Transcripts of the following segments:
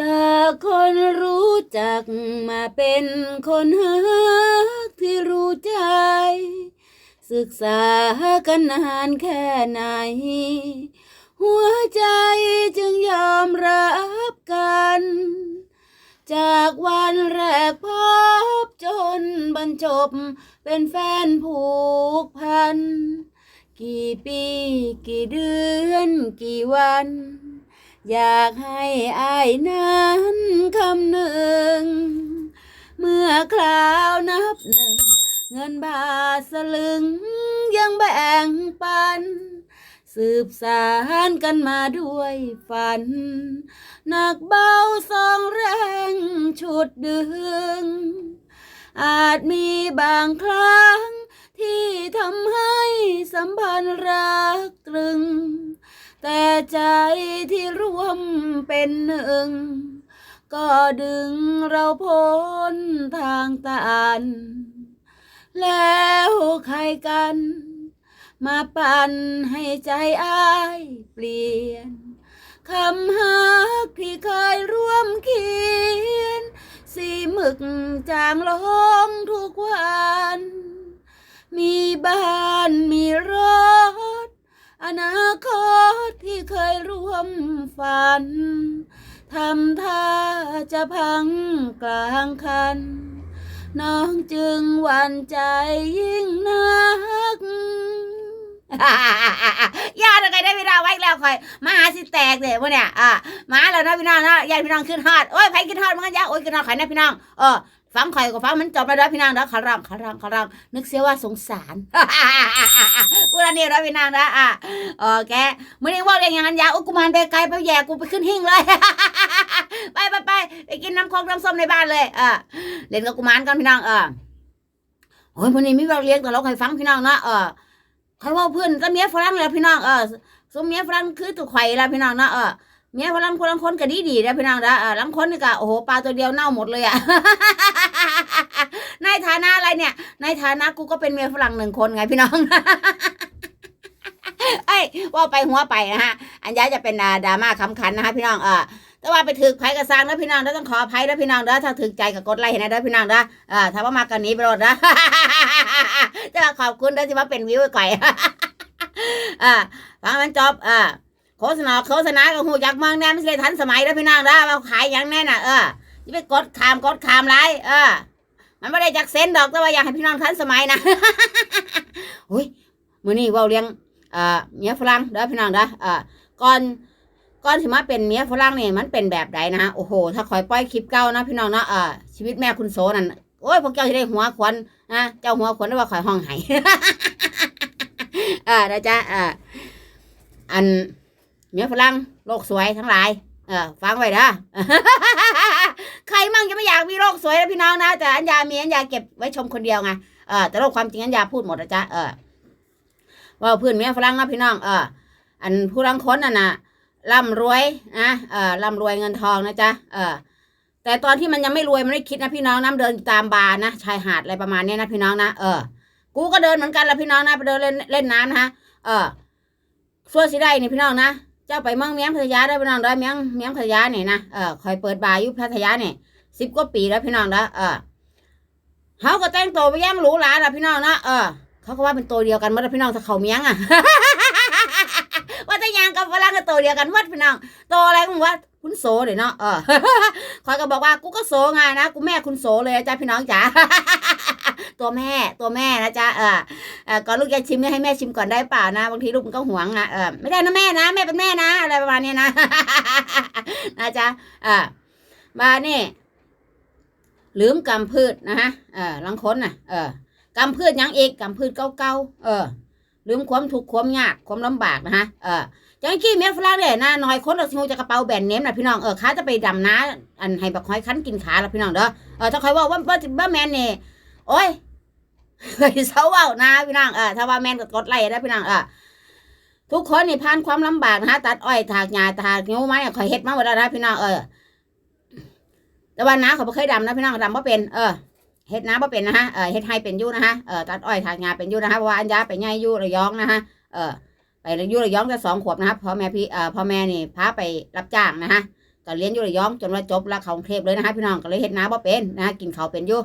จากคนรู้จักมาเป็นคนหักที่รู้ใจ ศึกษากันนานแค่ไหน หัวใจจึงยอมรับกัน จากวันแรกพบจนบรรจบเป็นแฟนผูกพัน กี่ปีกี่เดือนกี่วัน อยากให้อายนั้นคำหนึ่ง เมื่อคราวนับหนึ่ง เงินบาทสลึงยังแบ่งปัน สืบสารกันมาด้วยฝัน หนักเบาสองแรงชุดดึง อาจมีบางครั้งที่ทำให้สัมพันธ์รักตรึง แต่ใจที่ร่วมเป็นหนึ่ง ก็ดึงเราพ้นทางตัน แล้วใครกัน มาปั่นให้ใจอ้ายเปลี่ยนคำฮักที่เคยร่วมเขียน สีหมึกจางลงทุกวัน มีบ้านมีรถ เคยร่วมฝัน ทำท่าจะพังกลางคัน น้องจึงหวั่นใจยิ่งนักญาติอะไรได้พี่น้องไว้แล้วคอยมาหาสิแตกเดี๋ยวเนี่ยอะมาแล้วนะพี่น้องนะญาพี่น้องขึ้นฮอดโอ้ยไผขึ้นฮอดมันกันยาโอ้ยขึ้นฮอดใครนะพี่น้องเออฟังข่อยก็ฟังมันจบแล้วพี่น้องนะขอร้องขอร้องขอร้องนึกเสียว่าสงสาร กูรันนี่นะพี่น้องนะอะโอเคมื่อนี้ว่าเรียนอย่างนั้นยาอุกุมารไปไกลไปแย่กูไปขึ้นหิ้งเลย ไปไปไปไปกินน้ำโคกน้ำส้มในบ้านเลยเออเล่นกับกุมารกันพี่น้องเออโอ้ยมื่อนี้มีเราเลี้ยงแต่เราเคยฟังพี่น้องนะเออเขาว่าเพื่อนก็เมียฝรั่งแล้วพี่น้องเออสมเมียฝรั่งคือตัวไข่และพี่น้องนะเออเมียฝรั่งคนละคนก็ดีดีนะพี่น้องนะเออลังคนนี่ก็โอ้โหปลาตัวเดียวเน่าหมดเลยอะในฐานะอะไรเนี่ย ในฐานะกูก็เป็นเมียฝรั่งหนึ่งคนไงพี่น้อง ยว่าไปหัวไปนะฮะ อันยาจะเป็นดราม่าคำขันนะฮะพี่น้องเออแต่ว่าไปถึกไผ่กระซังนะพี่น้องนะต้องขออภัยนะพี่น้องนะถ้าถึกใจกับกดไลค์ให้นะนะพี่น้องนะเออถ้าว่ามากันนี้ไปรถนะจะขอบคุณนะที่ว่าเป็นวิวไก่อ่าฟังมันจบอ่าโฆษณาโฆษณาก็หูยักมั่งแน่ไม่ใช่ทันสมัยแล้วพี่น้องนะว่าขายอย่างแน่น่ะเออจะไปกดขามกดขามไรเออ มันไม่ได้จากเซนดอกแต่ว่าอยากให้พี่น้องทันสมัยนะอุ้ยมือนี้เว่าเลี้ยง อ่อเมียฝรั่งเด้อพี่น้องเด้ออ่อก่อนก่อนที่มาเป็นเมียฝรั่งนี่มันเป็นแบบใดนะฮะโอ้โห ถ้าคอยปล่อยคลิปเก่านะพี่น้องเนาะอ่อชีวิตแม่คุณโสนั่นโอ้ยพวกเจ้าจะได้หัวขวัญนะเจ้าหัวขวัญได้ว่าคอยห้องไห้เออนะจ๊ะเอออันเมียฝรั่งโลกสวยทั้งหลายเออฟังไว้นะใครมั่งจะไม่อยากมีโลกสวยนะพี่น้องนะแต่อัญญามีอัญญาเก็บไว้ชมคนเดียวไงเออแต่โลกความจริงอัญญาพูดหมดนะจ๊ะเออ ว่าพื่อนเมียฝรั่งนะพี่น้องเอออันผู้รังคนน่ะนะร่ำรวยนะเออร่ำรวยเงินทองนะจ๊ะเออแต่ตอนที่มันยังไม่รวยมันไม่คิดนะพี่น้องน้ำเดินตามบาร์นะชายหาดอะไรประมาณนี้นะพี่น้องนะเออกูก็เดินเหมือนกันละพี่น้องนะไปเดินเล่นเล่นน้ำนะฮะเออส่วนสิได้นี่พี่น้องนะเจ้าไปเมืองเมียงพัทยาได้พี่น้องได้เมียงเมียงพัทยาเนี่ยนะเออคอยเปิดบาร์ยู่พัทยาเนี่ยสิบกว่าปีแล้วพี่น้องนะเออเขาก็แต่งตัวไปแย่งหรูหราละพี่น้องนะเออ เขาก็ว่าเป็นตัวเดียวกันหมดละพี่น้องถ้าเขาเมียงอะว่าแต่ยางกับฝรั่งก็ตัวเดียวกันหมดพี่น้องตัวอะไรมึงว่าคุณโสเดี๋ยเนาะเออคอยก็บอกว่ากูก็โสไงนะกูแม่คุณโสเลยจ้าพี่น้องจ๋าตัวแม่ตัวแม่นะจ๊ะเออเออก่อนลูกจะชิมให้แม่ชิมก่อนได้เปล่านะบางทีลูกมันก็หวงอะเออไม่ได้นะแม่นะแม่เป็นแม่นะอะไรประมาณนี้นะนะจ๊ะเออมาเนี่ลืมกำพืชนะฮะเออลังค้นน่ะเออ กำพืชยังเอีกกำพืชเก่าๆเออลืมความทุกข์ความยากความลำบากนะฮะเออจังกี้เมียฝรั่งเนี่ยนะน้อยคนเราสิงูจะกระเป๋าแบนเนมนะพี่น้องเออขาจะไปดำน้าอันให้บักหอยคั้นกินขาล้วพี่น้องเด้อเออถ้าใครว่าว่าว่าแมนเนี่ยโอ้ยเคยเศร้าเว้านะพี่น้องเออถ้าว่าแมนก็กดไลค์นะพี่น้องเออทุกคนนี่ผ่านความลำบากนะฮะตัดอ้อยถากหญ้าถากนิ้วไม้เนี่ยคอยเฮ็ดมาหมดแล้วนะพี่น้องเออแต่ว่าน้าเขาบ่เคยดำนะพี่น้องดำบ่เป็นเออ เฮ็ดน้าบ่เป็นนะฮะเออเฮ็ดให้เป็นอยู่นะฮะเออตัดอ้อยถากหญ้าเป็นอยู่นะฮะเพราะว่าอันยาไปใหญ่อยู่ระยองนะฮะเออไปอยู่ระยองแต่สองขวบนะครับพ่อแม่พี่เอ่อพ่อแม่นี่พาไปรับจ้างนะฮะก็เรียนอยู่ระยองจนว่าจบแล้วเขาเทพเลยนะคะพี่น้องก็เลยเฮ็ดนาบ่เป็นนะกินเขาเป็นอยู่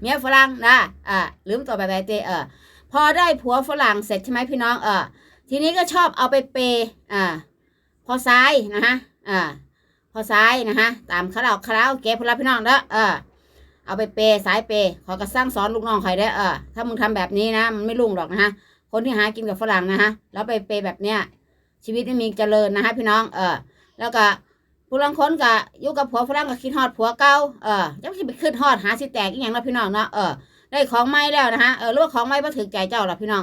เมียฝรั่งนะอ่าลืมตัวไปไปเตเออพอได้ผัวฝรั่งเสร็จใช่ไหมพี่น้องเออทีนี้ก็ชอบเอาไปเปย์อ่าพอซ้ายนะฮะอ่าพอซ้ายนะฮะตามคาราคาราโอเกะพวกเราพี่น้องเด้อเออ เอาไปเปย์สายเปย์ขอก็สร้างสอนลูกน้องใครได้เออถ้ามึงทำแบบนี้นะมันไม่รุ่งหรอกนะฮะคนที่หากินกับฝรั่งนะฮะแล้วไปเปย์แบบเนี้ยชีวิตไม่มีเจริญนะฮะพี่น้องเออแล้วก็ผู้ลังคนก็อยู่กับผัวฝรั่งก็คิดฮอดผัวเก่าเออยังสิไปขึ้นฮอดหาสิแตกอีหยังเนาพี่น้องเนาะเออได้ของใหม่แล้วนะฮะเออรู้ว่าของใหม่บ่ถึกใจเจ้าหรอพี่น้อง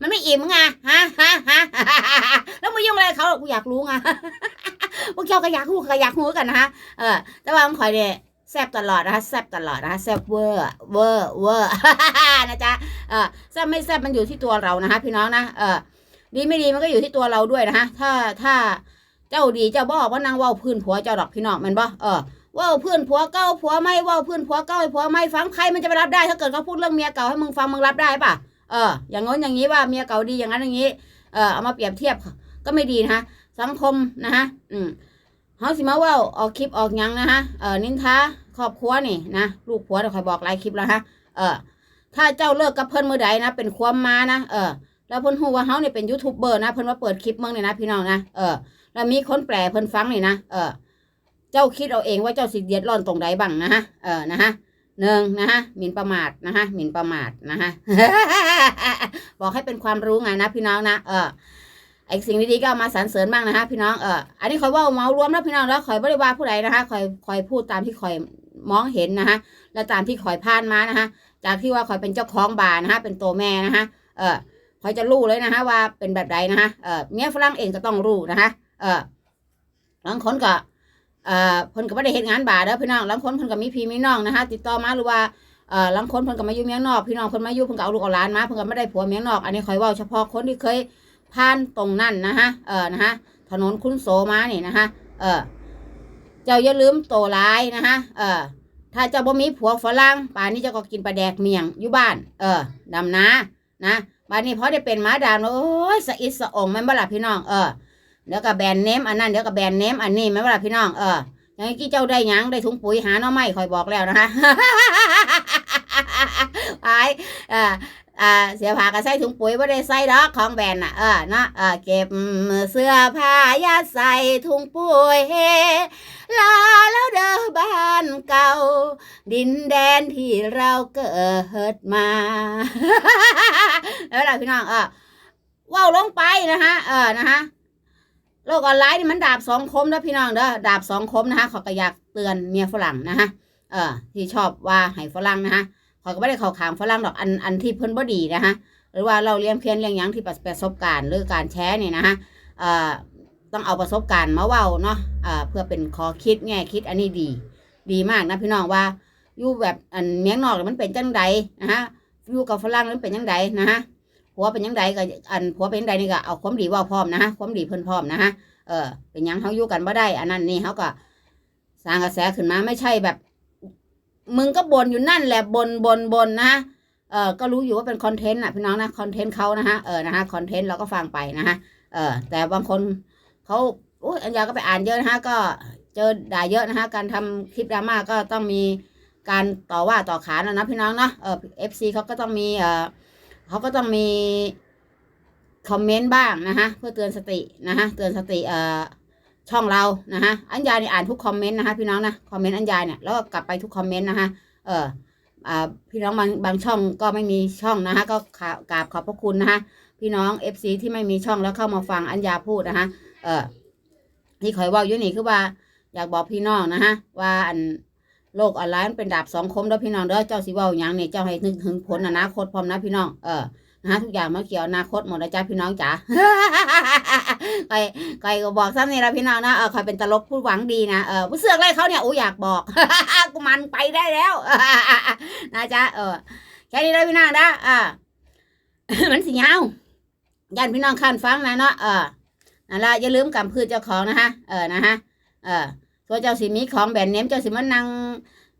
มันไม่อิ่มไงฮะฮะฮะแล้วมึงยุ่งอะไรเขาหรอกกูอยากรู้ไงพวกเจ้าก็อยากรู้ก็อยากรู้กันนะฮะเออแต่ว่าของข่อยเนี่ย แซ่บตลอดนะคะแซ่บตลอดนะคะแซ่บเวอร์เวอร์เวอร์นะจ๊ะเออแซ่บไม่แซ่บมันอยู่ที่ตัวเรานะคะ พี่น้องนะเออดีไม่ดีมันก็อยู่ที่ตัวเราด้วยนะคะถ้าถ้าเจ้าดีเจ้าบอกว่านางเว่าพื้นผัวเจ้าดอกพี่น้องมันบ่เออเว่าพื้นผัวเก่าผัวไม่เว่าพื้นผัวเก่าผัวไม่ฟังใครมันจะไปรับได้ ถ้าเกิดเขาพูดเรื่องเมียเก่าให้มึงฟังมึงรับได้ปะเอออย่างง้นอย่างนี้ว่าเมียเก่าดีอย่างนั้นอย่างนี้เออเอามาเปรียบเทียบก็ไม่ดีนะคะสังคมนะคะอืมเฮาสิมาว่าออกคลิปออกยังนะฮะเออนินทา ครอบครัวนี่นะลูกผัวเดี๋ยวคอยบอกหลายคลิปแล้วฮะเออถ้าเจ้าเลิกกับเพิ่นเมื่อใดนะ เป็นความมานะเออแล้วเพิ่นฮู้ว่าเฮาเนี่ยเป็นยูทูบเบอร์นะเพิ่นมาเปิดคลิปเมืองเนี่ยนะพี่น้องนะเออแล้วมีคนแปลเพิ่นฟังนี่นะเออเจ้าคิดเอาเองว่าเจ้าสิเดือดร้อนตรงใดบ้างนะฮะเออนะฮะหนึ่งนะฮะหมิ่นประมาทนะฮะหมิ่นประมาทนะฮะบอกให้เป็นความรู้ไงนะพี่น้องนะเออไอ้สิ่งดีๆก็มาสรรเสริญบ้างนะฮะพี่น้องเอออันนี้คอยว่าเมารวมแล้วพี่น้องแล้วคอยบริวารผู้ใดนะคะคอยคอยพูดตามที่คอย มองเห็นนะฮะและตามที่คอยผ่านมานะฮะจากที่ว่าคอยเป็นเจ้าของบาร์นะฮะเป็นตัวแม่นะฮะเออคอยจะรู้เลยนะฮะว่าเป็นแบบใดนะฮะเออเมียฝรั่งเองก็ต้องรู้นะฮะเออบางคนก็เอ่อเพิ่นก็ไม่ได้เฮ็ดงานบาร์เด้อพี่น้องบางคนเพิ่นก็มีพี่มีน้องนะฮะติดต่อมาหรือว่าเอ่อบางคนเพิ่นก็มาอยู่เมียงนอก พี่น้องเพิ่นมาอยู่เพิ่นก็เอาลูกเอาหลานมาเพิ่นก็ไม่ได้ผัวเมียงนอก อันนี้คอยว่าเฉพาะคนที่เคยผ่านตรงนั้นนะฮะเออนะฮะถนนคุณโสมานี่นะฮะเออ เจ้าอย่าลืมโตร้ายนะฮะเออ ถ้าเจ้าบ่มีผัวฝรั่งป่านนี้เจ้าก็กินปลาแดกเมียงอยู่บ้าน เออดำนานะป่านนี้พอได้เป็นหมาดามแล้วโอ้ยสะอิดสะองแม่นบ่ล่ะพี่น้องเออเดี๋ยวก็แบรนด์เนมอันนั้นเดี๋ยวก็แบรนด์เนมอันนี้แม่นบ่ล่ะพี่น้องเอออย่างนี้เจ้าได้ยังได้ถุงปุ๋ยหาน่อไม้คอยบอกแล้วนะคะไปเอ อ่าเสียผ้าก็ใส่ถุงปุ๋ยไม่ได้ใส่ดอกของแบรนด์น่ะเออเนาะเออเก็บเสื้อผ้ายัดใส่ถุงปุ๋ยลาแล้วเด้อบ้านเก่า ดินแดนที่เราเกิดมาแล้วล่ะพี่น้องเออว่าวลงไปนะฮะเออนะฮะโลกออนไลน์นี่มันดาบสองคมนะพี่น้องเด้อดาบสองคมนะฮะขอก็อยากเตือนเมียฝรั่งนะฮะเออที่ชอบว่าให้ฝรั่งนะฮะ ขอยก็ไม่ได้เข้าขางฝรั่งดอกอันอันที่เพิ่นบ่ดีนะฮะหรือว่าเราเลี้ยงเพียนเลี้ยงยังที่ประสบการณ์หรือการแชร์นี่นะฮะเอ่อต้องเอาประสบการณ์มาเว้าเนาะเอ่อเพื่อเป็นข้อคิดแง่คิดอันนี้ดี ดีมากนะพี่น้องว่าอยู่แบบอันเมียงนอกมันเป็นจังใดนะฮะอยู่กับฝรั่งมันเป็นจังใดนะฮะผัวเป็นจังใดก็อันผัวเป็นจังใดนี่ก็เอาความดีว่าพร้อมนะฮะความดีเพิ่นพร้อมนะฮะเออเป็นยังเฮาอยู่กันบ่ได้ อันนั้นนี่เฮาก็สร้างกระแสขึ้นมาไม่ใช่แบบ มึงก็บ่นอยู่นั่นแหละบ่นบ่นบ่นนะเออก็รู้อยู่ว่าเป็นคอนเทนต์อะพี่น้องนะคอนเทนต์เขานะฮะเออนะฮะคอนเทนต์เราก็ฟังไปนะฮะเออแต่บางคนเขาโอ้ยอัญญาก็ไปอ่านเยอะนะฮะก็เจอด่าเยอะนะฮะการทำคลิปดราม่าก็ต้องมีการต่อว่าต่อขานนะนะพี่น้องเนาะเออเอฟซีเขาก็ต้องมีเออเขาก็ต้องมีคอมเมนต์บ้างนะฮะเพื่อเตือนสตินะฮะเตือนสติเออ ช่องเรานะฮะอัญญาเนี่ยอ่านทุกคอมเมนต์นะฮะพี่น้องนะคอมเมนต์อัญญาเนี่ยแล้วก็กลับไปทุกคอมเมนต์นะฮะเอออ่าพี่น้องบางบางช่องก็ไม่มีช่องนะฮะก็ขากราบขอบพระคุณนะฮะพี่น้องเอฟซีที่ไม่มีช่องแล้วเข้ามาฟังอัญญาพูดนะฮะเออที่คอยว่าอยู่นี่คือว่าอยากบอกพี่น้องนะฮะว่าอันโลกออนไลน์มันเป็นดาบสองคมเด้อพี่น้องเด้อเจ้าสิว้าหยังนี่ยเจ้าให้นึกถึงผลอนาคตพร้อมนะพี่น้องเออ นะฮะทุกอย่างมาเกี่ยวอนาคตหมดนะจ้าพี่น้องจ๋าใครใครก็บอกซ้ำนี่ละพี่น้องนะเออใครเป็นตลกผู้หวังดีนะเออผู้เสือกอะไรเขาเนี่ยโอ้อยากบอกกูมันไปได้แล้วนะจ๊ะเออแค่นี้เลยพี่น้องนะอ่ามันสิยาวยันพี่น้องคันฟังนะเนาะเออนั่นละอย่าลืมกำพืชเจ้าของนะฮะเออนะฮะเออตัวเจ้าสิมีของแบรนด์เนมเจ้าสิมันนั่ง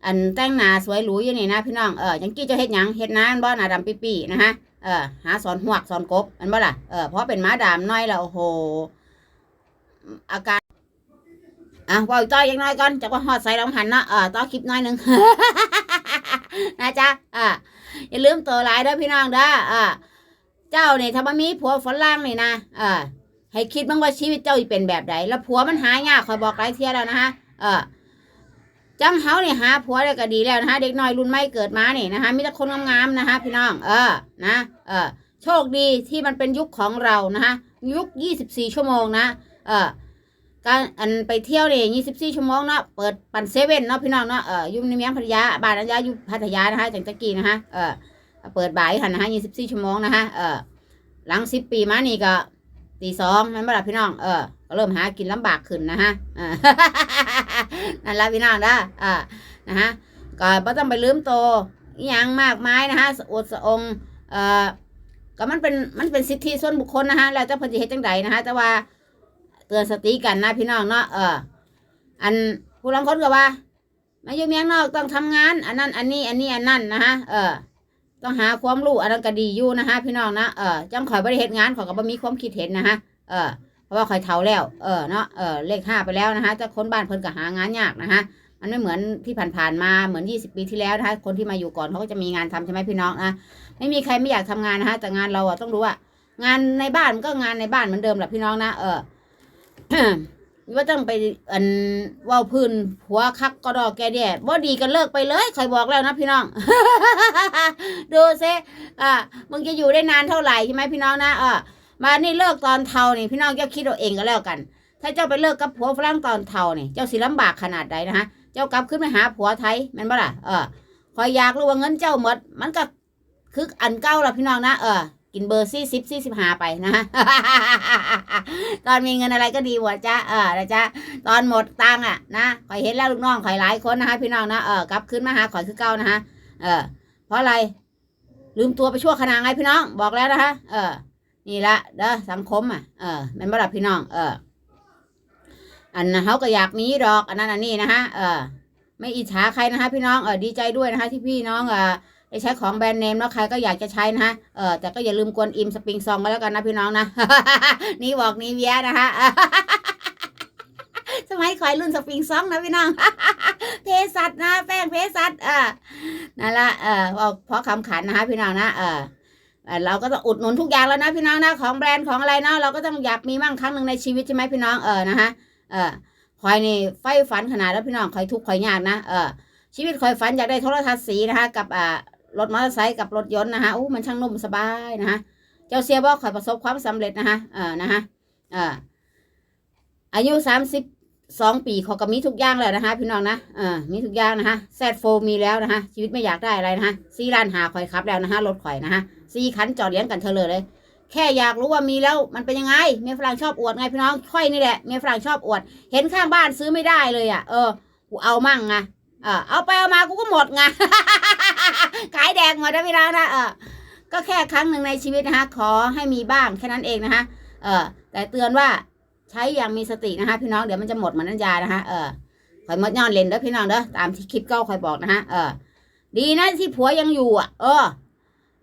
อันแต่งหน้าสวยหรูอยู่นี่นะพี่น้องเออยังกี้เจ้าเฮ็ดหยังเฮ็ดน้านบ่หนาดำปี้ๆนะฮะ เออหาสอนหวกสอนกบอันบ่ล่ะเออเพราะเป็นม้าดามน้อยแล้วโอ้โหอาการอะว่าอีกต่อยยังน้อยก่อนจากว่าฮอดใส่ลองหันเนาะเออต่อคลิปน้อยหนึ่งนะจ๊ะอ่าอย่าลืมตัวหลายเด้อพี่น้องเด้ออ่าเจ้าเนี่ยถ้ามามีผัวฝรั่งนี่นะเออให้คิดบ้างว่าชีวิตเจ้าเป็นแบบใดแล้วผัวมันหายากคอยบอกหลายเที่ยแล้วนะฮะเออ จังเฮาเนี่ยหาผัวได้ก็ดีแล้วนะฮะเด็กน้อยรุ่นใหม่เกิดมานี่นะคะมีแต่คนงามๆนะฮะพี่น้องเออนะเออโชคดีที่มันเป็นยุคของเรานะฮะยุค 24 ชั่วโมงนะเออการอันไปเที่ยวเนี่ย24 ชั่วโมงเนาะเปิดปั่นเซเว่นเนาะพี่น้องเนาะเอออยู่ในเมียงพัทยาบ้านอันยาอยู่พัทยานะคะจังตะกี้นะฮะเออเปิดบ่ายหันนะฮะ24 ชั่วโมงนะฮะเออหลัง 10 ปีมานี่ก็ตีสองแม่นบ่ล่ะพี่น้องเออ เริ่มหากินลำบากขึ้นนะฮะนั่นละพี่น้องเด้อเออนะฮะก็บ่ต้องไปลืมโตอหยังมากมายนะฮะสอดสะองเอ่อก็มันเป็นมันเป็นสิทธิส่วนบุคคลนะฮะแล้วแต่เพิ่นสิเฮ็ดจังใดนะฮะแต่ว่าเตือนสติกันนะพี่น้องเนาะเอออันผู้ลังคนก็ว่ามาอยู่เมียงนอกต้องทำงาน อันนั้น อันนี้ อันนี้อันนั้นนะฮะเออต้องหาความรู้อันนั้นก็ดีอยู่นะฮะพี่น้องนะเออจังข่อยบริเหตุงานข่อยก็บ่มีความคิดเห็นนะฮะเออ เพราะว่าข่อยเฒ่าแล้ว เออเนาะ เออเลขห้าไปแล้วนะฮะแต่คนบ้านเพิ่นก็หางานยากนะฮะมันไม่เหมือนที่ผ่านๆมา เหมือน20ปีที่แล้วนะคะ คนที่มาอยู่ก่อนเขาก็จะมีงานทำใช่ไหมพี่น้องนะ ไม่มีใครไม่อยากทำงานนะฮะแต่งานเราอะต้องรู้ว่างานในบ้านมันก็งานในบ้านเหมือนเดิมแหละพี่น้องนะ เออว่าต้องไปอันว่าพื้นผัวคักก็ดอกแกเดียบ่ดีกันเลิกไปเลยใคอยบอกแล้วนะพี่น้อง ดูซิอ่ามึงจะอยู่ได้นานเท่าไหร่ใช่ไหมพี่น้องนะเออ มานี่เลิกตอนเทานี่พี่น้องเจ้าคิดเอาเองก็แล้วกัน ถ้าเจ้าไปเลิกกับผัวฝรั่งตอนเทานี่เจ้าสิลำบากขนาดใดนะฮะเจ้ากลับขึ้นไปหาผัวไทยแม่นบ่ล่ะเออคอยอยากรู้ว่าเงินเจ้าหมด มันก็คืออันเก่าละพี่น้องนะเออกินเบอร์ซี่สิบซี่สิบห้าไปนะตอนมีเงินอะไรก็ดีหมดจ้าเออนะจ้าตอนหมดตังอะนะข่อยเห็นแล้วลูกน้องข่อยหลายคนนะฮะพี่น้องนะเออกลับขึ้นมาหาข่อยคือเก่านะฮะเออเพราะอะไรลืมตัวไปชั่วขณะไงพี่น้องบอกแล้วนะคะเออ นี่ละเด้อสังคมอะเออมันบ่ล่ะพี่น้อง เออ อันนั้นเขาก็อยากมีดอก อันนั้นอันนี้นะฮะเออไม่อิจฉาใครนะคะพี่น้องเออดีใจด้วยนะคะที่พี่น้องเออได้ใช้ของแบรนด์เนมแล้วใครก็อยากจะใช้นะฮะเออแต่ก็อย่าลืมกวนอิมสปริงซองก็แล้วกันนะพี่น้องนะนี่บอกนี่เวียนะคะสมัยคอยรุ่นสปริงซองนะพี่น้องเพสัตนะแป้งเพสัตเออนั่นละเออบอกเพราะคำขันนะคะพี่น้องนะเออ เราก็ต้องอุดหนุนทุกอย่างแล้วนะพี่น้องนะของแบรนด์ของอะไรเนาะเราก็ต้องอยากมีมั่งครั้งหนึ่งในชีวิตใช่ไหมพี่น้องเออนะฮะเออคอยนี่ไฟฝันขนาดแล้วพี่น้องคอยทุกข์คอยยากนะเออชีวิตคอยฝันอยากได้โทรทัศน์สีนะคะกับอ่ารถมอเตอร์ไซค์กับรถยนต์นะคะอู้มันช่างนุ่มสบายนะคะเจ้าเสียบอกคอยประสบความสำเร็จนะคะเออนะคะเอออายุสามสิบ สองปีเขาก็มีทุกอย่างแล้วนะคะ พี่น้องนะเออมีทุกอย่างนะคะแซดโฟมีแล้วนะคะ ชีวิตไม่อยากได้อะไรนะคะซีลานหาคอยขับแล้วนะคะรถข่อยนะคะซีคันจอดเลี้ยงกันเธอเลยเลย แค่อยากรู้ว่ามีแล้วมันเป็นยังไงเมียฝรั่งชอบอวดไงพี่น้องค่อยนี่แหละเมียฝรั่งชอบอวด เห็นข้างบ้านซื้อไม่ได้เลยอะเออกูเอามั่งไงเออเอาไปเอามากูก็หมดไงขายแดงหมดนะพี่น้องนะเออก็แค่ครั้งหนึ่งในชีวิตนะคะ ขอให้มีบ้างแค่นั้นเองนะคะเออแต่เตือนว่า ใช้อย่างมีสตินะคะพี่น้องเดี๋ยวมันจะหมดเหมือนน้ำยานะคะเออคอยมดย้อนเลนเด้อพี่น้องเด้อตามที่คลิปเก้าคอยบอกนะคะเออ ดีนะที่ผัวยังอยู่อะ เออ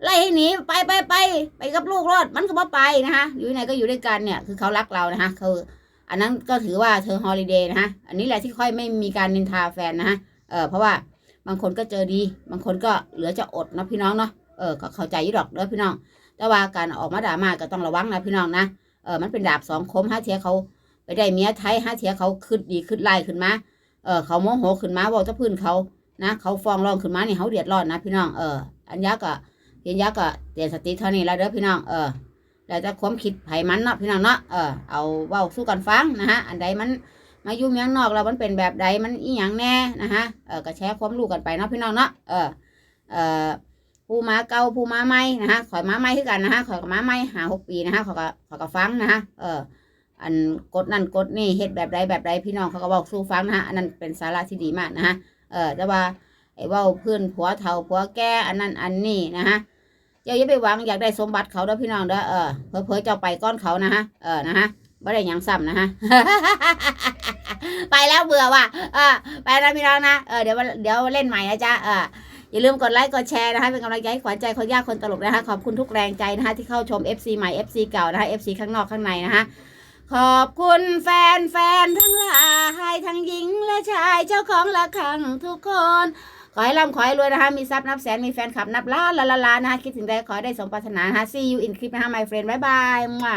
ไล่ให้หนีไปไปไปไปกับลูกรอดมันก็บ่ไปนะคะอยู่ไหนก็อยู่ด้วยกันเนี่ยคือเขารักเรานะคะคืออันนั้นก็ถือว่าเธอฮอลิเดย์นะคะอันนี้แหละที่ค่อยไม่มีการนินทาแฟนนะคะเออเพราะว่าบางคนก็เจอดี บางคนก็เหลือจะอดนะพี่น้องเนาะเออก็เข้าใจยี่ดอกเด้อพี่น้อง แต่ว่าการออกมาด่ามาก็ต้องระวังนะพี่น้องนะ เออมันเป็นดาบสองคมห้าเทียเขาไปได้เมียไทยห้าเทียเขาขึ้นดีขึ้นไล่ขึ้นมาเออเขาโมโหขึ้นมาบอกจะพื้นเขานะ เขาฟ้องร้องขึ้นมาเนี่ยเขาเดือดร้อนนะพี่น้องเอออันยาก็เพียนยาก็เตียนสติเท่านี้แล้วเด้อพี่น้องเออแล้วจะความคิดไผมันเนาะพี่น้องเนาะเออเอาเว้าสู้กันฟังนะฮะอันใดมันมายู่เมืองนอกแล้วมันเป็นแบบใดมันอีหยังแน่นะฮะเออก็แชร์ความรู้กันไปเนาะพี่น้องเนาะเออเออ ผู้มาเก่าผู้มาใหม่นะฮะข่อยมาใหม่คือกันนะฮะข่อยก็มาใหม่หาหกปีนะฮะเขาก็เขาก็ฟังนะฮะเอออันกดนั่นกดนี่เฮ็ดแบบใดแบบใดพี่น้องเขาก็บอกสู้ฟังนะฮะอันนั้นเป็นสาระที่ดีมากนะฮะเออแต่ว่าไอ้ว่าเพื่อนผัวเฒ่าผัวแก่อันนั้นอันนี้นะฮะเจ้าอย่าไปหวังอยากได้สมบัติเขาเด้อพี่น้องเด้อเออเผลอๆเจ้าไปก้อนเขานะฮะเออนะฮะไม่ได้ยังซ้ำนะฮะไปแล้วเบื่อว่ะเออไปแล้วพี่น้องนะเออเดี๋ยวเดี๋ยวเล่นใหม่นะจ๊ะเออ อย่าลืมกดไลค์กดแชร์นะคะเป็นกำลังใจให้ขวัญใจคนยากคนตลกนะคะขอบคุณทุกแรงใจนะคะที่เข้าชม FC ใหม่ FC เก่านะคะ FC ข้างนอกข้างในนะคะขอบคุณแฟนแฟนๆทั้งหลายทั้งหญิงและชายเจ้าของละครังทุกคน ขอให้ร่ำขอให้รวยนะคะ มีทรัพย์นับแสน มีแฟนคลับนับล้านละละล้านนะคะคิดถึงใดขอได้สมปรารถนานะคะ see you in คลิปนะคะ my friend บ๊ายบายมั่ว